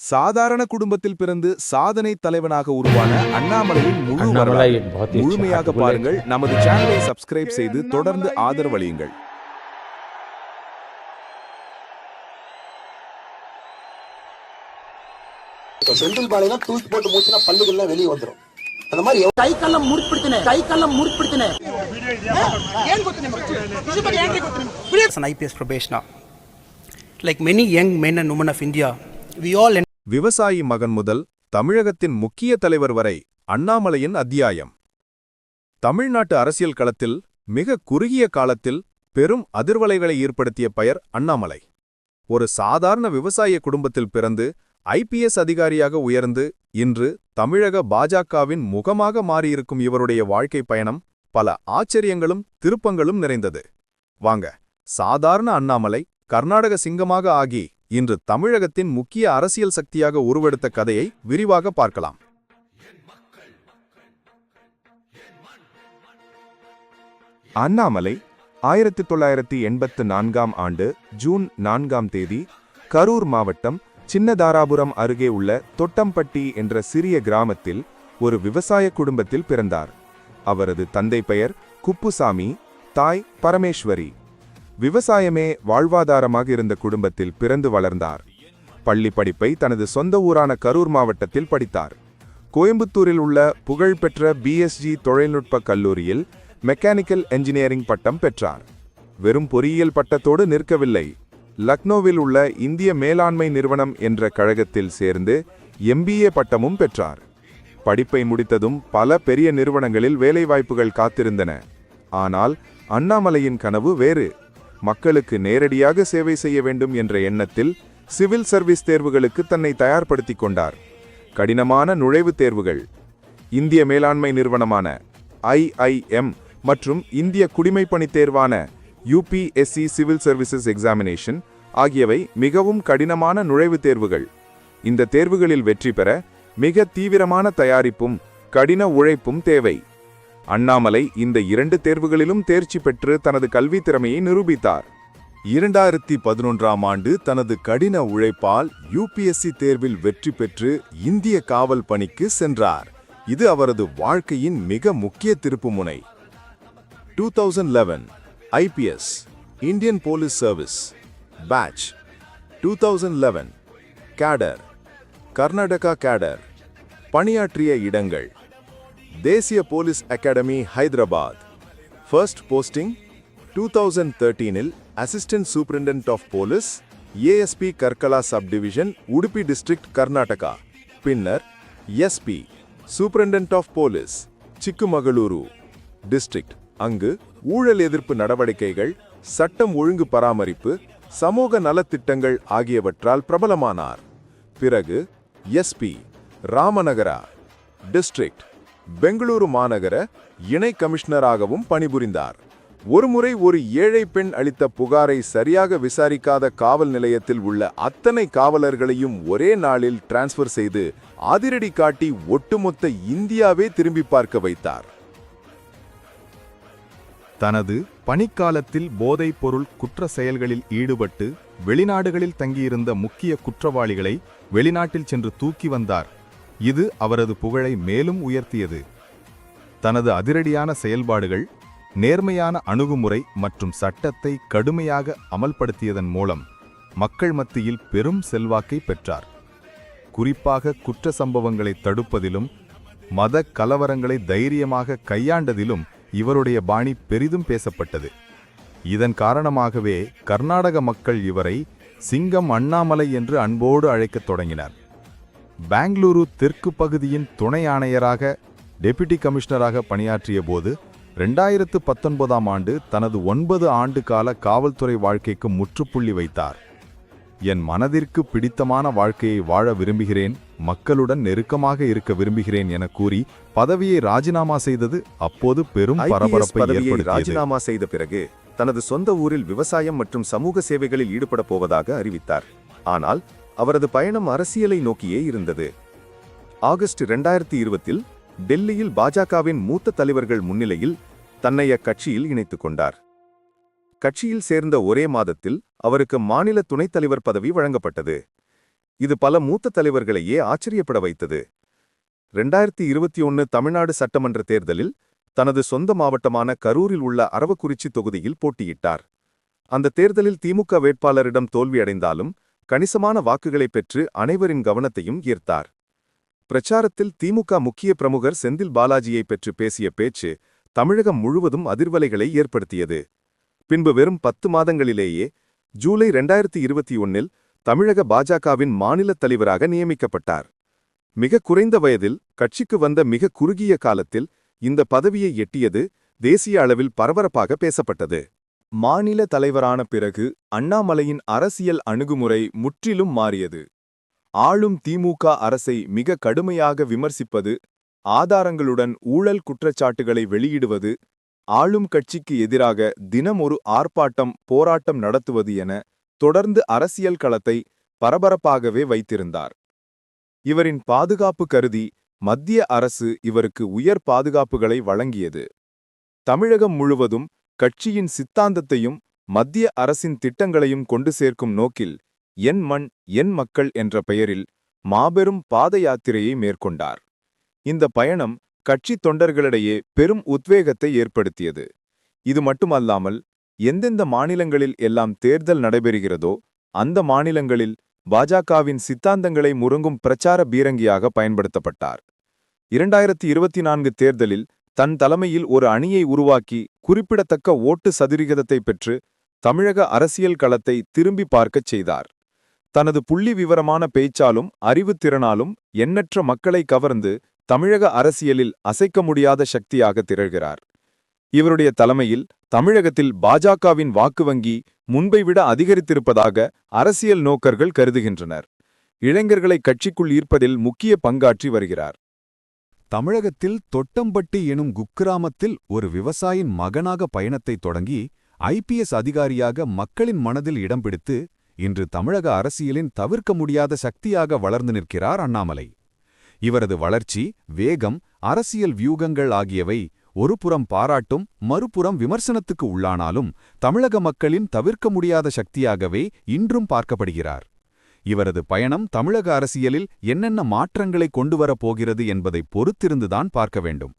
சாதாரண குடும்பத்தில் பிறந்து சாதனை தலைவனாக உருவான அண்ணாமலையின் முழு வரலாறு. முழுமையாக பாருங்கள். நமது சேனலை சப்ஸ்கிரைப் செய்து தொடர்ந்து ஆதரவளியுங்கள். செந்தில் பாலைனா தூக்கி போட்டு மூச்சுனா பல்லுகள்லாம் வெளியே வந்துடும் அந்த மாதிரி கை கல்லம் முறிப்பிடுத்தின கை கல்லம் முறிப்பிடுத்தின IPS probationer like many young men and women of India we all விவசாயி மகன் முதல் தமிழகத்தின் முக்கிய தலைவர் வரை அண்ணாமலையின் அத்தியாயம். தமிழ்நாட்டு அரசியல் களத்தில் மிக குறுகிய காலத்தில் பெரும் அதிர்வலைகளை ஏற்படுத்திய பெயர் அண்ணாமலை. ஒரு சாதாரண விவசாய குடும்பத்தில் பிறந்து ஐபிஎஸ் அதிகாரியாக உயர்ந்து இன்று தமிழக பாஜகவின் முகமாக மாறியிருக்கும் இவருடைய வாழ்க்கை பயணம் பல ஆச்சரியங்களும் திருப்பங்களும் நிறைந்தது. வாங்க சாதாரண அண்ணாமலை கர்நாடக சிங்கமாக ஆகி இன்று தமிழகத்தின் முக்கிய அரசியல் சக்தியாக உருவெடுத்த கதையை விரிவாக பார்க்கலாம். அண்ணாமலை ஆயிரத்தி தொள்ளாயிரத்தி எண்பத்து நான்காம் ஆண்டு ஜூன் நான்காம் தேதி கரூர் மாவட்டம் சின்னதாராபுரம் அருகே உள்ள தொட்டம்பட்டி என்ற சிறிய கிராமத்தில் ஒரு விவசாய குடும்பத்தில் பிறந்தார். அவரது தந்தை பெயர் குப்புசாமி தாய் பரமேஸ்வரி. விவசாயமே வாழ்வாதாரமாக இருந்த குடும்பத்தில் பிறந்து வளர்ந்தார். பள்ளி படிப்பை தனது சொந்த ஊரான கரூர் மாவட்டத்தில் படித்தார். கோயம்புத்தூரில் உள்ள புகழ்பெற்ற பிஎஸ்ஜி தொழில்நுட்ப கல்லூரியில் மெக்கானிக்கல் என்ஜினியரிங் பட்டம் பெற்றார். வெறும் பொறியியல் பட்டத்தோடு நிற்கவில்லை. லக்னோவில் உள்ள இந்திய மேலாண்மை நிறுவனம் என்ற கழகத்தில் சேர்ந்து எம்பிஏ பட்டமும் பெற்றார். படிப்பை முடித்ததும் பல பெரிய நிறுவனங்களில் வேலைவாய்ப்புகள் காத்திருந்தன. ஆனால் அண்ணாமலையின் கனவு வேறு. மக்களுக்கு நேரடியாக சேவை செய்ய வேண்டும் என்ற எண்ணத்தில் சிவில் சர்வீஸ் தேர்வுகளுக்கு தன்னை தயார்படுத்திக் கொண்டார். கடினமான நுழைவுத் தேர்வுகள். இந்திய மேலாண்மை நிறுவனமான ஐஐஎம் மற்றும் இந்திய குடிமைப்பணி தேர்வான யூபிஎஸ்சி சிவில் சர்வீசஸ் எக்ஸாமினேஷன் ஆகியவை மிகவும் கடினமான நுழைவுத் தேர்வுகள். இந்த தேர்வுகளில் வெற்றி பெற மிக தீவிரமான தயாரிப்பும் கடின உழைப்பும் தேவை. அண்ணாமலை இந்த இரண்டு தேர்வுகளிலும் தேர்ச்சி பெற்று தனது கல்வி திறமையை நிரூபித்தார். இரண்டாயிரத்தி பதினொன்றாம் ஆண்டு தனது கடின உழைப்பால் யூபிஎஸ்சி தேர்வில் வெற்றி பெற்று இந்திய காவல் பணிக்கு சென்றார். இது அவரது வாழ்க்கையின் மிக முக்கிய திருப்புமுனை. Two thousand eleven IPS Indian police service batch. Two thousand eleven cadre. Karnataka cadre. பணியாற்றிய இடங்கள். தேசிய police academy Hyderabad. First posting two thousand தேர்ட்டீனில் assistant superintendent of police ASP Karkala sub division Udupi district Karnataka பின்னர் SP superintendent of police Chikkamagaluru district அங்கு ஊழல் எதிர்ப்பு நடவடிக்கைகள் சட்டம் ஒழுங்கு பராமரிப்பு சமூக நலத்திட்டங்கள் ஆகியவற்றால் பிரபலமானார். பிறகு எஸ்பி ராமநகரா டிஸ்ட்ரிக்ட் பெங்களூரு மாநகர இணை கமிஷனராகவும் பணிபுரிந்தார். ஒருமுறை ஒரு ஏழை பெண் அளித்த புகாரை சரியாக விசாரிக்காத காவல் நிலையத்தில் உள்ள அத்தனை காவலர்களையும் ஒரே நாளில் டிரான்ஸ்ஃபர் செய்து அதிரடி காட்டி ஒட்டுமொத்த இந்தியாவே திரும்பி பார்க்க வைத்தார். தனது பணிக்காலத்தில் போதைப் பொருள் குற்ற செயல்களில் ஈடுபட்டு வெளிநாடுகளில் தங்கியிருந்த முக்கிய குற்றவாளிகளை வெளிநாட்டில் சென்று தூக்கி வந்தார். இது அவரது புகழை மேலும் உயர்த்தியது. தனது அதிரடியான செயல்பாடுகள் நேர்மையான அணுகுமுறை மற்றும் சட்டத்தை கடுமையாக அமல்படுத்தியதன் மூலம் மக்கள் மத்தியில் பெரும் செல்வாக்கை பெற்றார். குறிப்பாக குற்ற சம்பவங்களை தடுப்பதிலும் மத கலவரங்களை தைரியமாக கையாண்டதிலும் இவருடைய பாணி பெரிதும் பேசப்பட்டது. இதன் காரணமாகவே கர்நாடக மக்கள் இவரை சிங்கம் அண்ணாமலை என்று அன்போடு அழைக்கத் தொடங்கினார். பெங்களூரு தெற்கு பகுதியின் துணை ஆணையராக டெபுட்டி கமிஷனராக பணியாற்றிய போது ரெண்டாயிரத்து பத்தொன்பதாம் ஆண்டு தனது ஒன்பது ஆண்டு கால காவல்துறை வாழ்க்கைக்கு முற்றுப்புள்ளி வைத்தார். என் மனதிற்கு பிடித்தமான வாழ்க்கையை வாழ விரும்புகிறேன் மக்களுடன் நெருக்கமாக இருக்க விரும்புகிறேன் என கூறி பதவியை ராஜினாமா செய்தது அப்போது பெரும் பரபரப்பை ராஜினாமா செய்த பிறகு தனது சொந்த ஊரில் விவசாயம் மற்றும் சமூக சேவைகளில் ஈடுபட போவதாக அறிவித்தார். ஆனால் அவரது பயணம் அரசியலை நோக்கியே இருந்தது. ஆகஸ்ட் இரண்டாயிரத்தி இருபத்தில் டெல்லியில் பாஜகவின் மூத்த தலைவர்கள் முன்னிலையில் தன்னை அக்கட்சியில் இணைத்துக் கொண்டார். கட்சியில் சேர்ந்த ஒரே மாதத்தில் அவருக்கு மாநில துணைத் தலைவர் பதவி வழங்கப்பட்டது. இது பல மூத்த தலைவர்களையே ஆச்சரியப்பட வைத்தது. ரெண்டாயிரத்தி இருபத்தி ஒன்னு தமிழ்நாடு சட்டமன்ற தேர்தலில் தனது சொந்த மாவட்டமான கரூரில் உள்ள அரவக்குறிச்சி தொகுதியில் போட்டியிட்டார். அந்த தேர்தலில் திமுக வேட்பாளரிடம் தோல்வியடைந்தாலும் கணிசமான வாக்குகளைப் பெற்று அனைவரின் கவனத்தையும் ஈர்த்தார். பிரச்சாரத்தில் திமுக முக்கிய பிரமுகர் செந்தில் பாலாஜியை பெற்று பேசிய பேச்சு தமிழகம் முழுவதும் அதிர்வலைகளை ஏற்படுத்தியது. பின்பு வெறும் பத்து மாதங்களிலேயே ஜூலை ரெண்டாயிரத்தி இருபத்தி ஒன்னில் தமிழக பாஜகவின் மாநிலத் தலைவராக நியமிக்கப்பட்டார். மிக குறைந்த வயதில் கட்சிக்கு வந்த மிக குறுகிய காலத்தில் இந்த பதவியை எட்டியது தேசிய அளவில் பரபரப்பாக பேசப்பட்டது. மாநில தலைவரான பிறகு அண்ணாமலையின் அரசியல் அணுகுமுறை முற்றிலும் மாறியது. ஆளும் திமுக அரசை மிக கடுமையாக விமர்சிப்பது ஆதாரங்களுடன் ஊழல் குற்றச்சாட்டுகளை வெளியிடுவது ஆளும் கட்சிக்கு எதிராக தினம் ஒரு ஆர்ப்பாட்டம் போராட்டம் நடத்துவது என தொடர்ந்து அரசியல் களத்தை பரபரப்பாகவே வைத்திருந்தார். இவரின் பாதுகாப்பு கருதி மத்திய அரசு இவருக்கு உயர் பாதுகாப்புகளை வழங்கியது. தமிழகம் முழுவதும் கட்சியின் சித்தாந்தத்தையும் மத்திய அரசின் திட்டங்களையும் கொண்டு சேர்க்கும் நோக்கில் என் மண் என் மக்கள் என்ற பெயரில் மாபெரும் பாத யாத்திரையை மேற்கொண்டார். இந்த பயணம் கட்சி தொண்டர்களிடையே பெரும் உத்வேகத்தை ஏற்படுத்தியது. இது மட்டுமல்லாமல் எந்தெந்த மாநிலங்களில் எல்லாம் தேர்தல் நடைபெறுகிறதோ அந்த மாநிலங்களில் பாஜகவின் சித்தாந்தங்களை முறங்கும் பிரச்சார பீரங்கியாக பயன்படுத்தப்பட்டார். இரண்டாயிரத்தி இருபத்தி நான்கு தேர்தலில் தன் தலைமையில் ஒரு அணியை உருவாக்கி குறிப்பிடத்தக்க ஓட்டு சதுரிகதத்தை பெற்று தமிழக அரசியல் களத்தை திரும்பி பார்க்கச் செய்தார். தனது புள்ளி விவரமான பேச்சாலும் அறிவுத்திறனாலும் எண்ணற்ற மக்களை கவர்ந்து தமிழக அரசியலில் அசைக்க முடியாத சக்தியாக திகழ்கிறார். இவருடைய தலைமையில் தமிழகத்தில் பாஜகவின் வாக்கு வங்கி முன்பை விட அதிகரித்திருப்பதாக அரசியல் நோக்கர்கள் கருதுகின்றனர். இளைஞர்களை கட்சிக்குள் ஈர்ப்பதில் முக்கிய பங்காற்றி வருகிறார். தமிழகத்தில் தொட்டம்பட்டி எனும் குக்கிராமத்தில் ஒரு விவசாயின் மகனாக பயணத்தை தொடங்கி ஐபிஎஸ் அதிகாரியாக மக்களின் மனதில் இடம் பிடித்து இன்று தமிழக அரசியலின் தவிர்க்க முடியாத சக்தியாக வளர்ந்து நிற்கிறார் அண்ணாமலை. இவரது வளர்ச்சி வேகம் அரசியல் வியூகங்கள் ஆகியவை ஒருபுறம் பாராட்டும் மறுபுறம் விமர்சனத்துக்கு உள்ளானாலும் தமிழக மக்களின் தவிர்க்க முடியாத சக்தியாகவே இன்றும் பார்க்கப்படுகிறார். இவரது பயணம் தமிழக அரசியலில் என்னென்ன மாற்றங்களை கொண்டு போகிறது என்பதை பொறுத்திருந்துதான் பார்க்க வேண்டும்.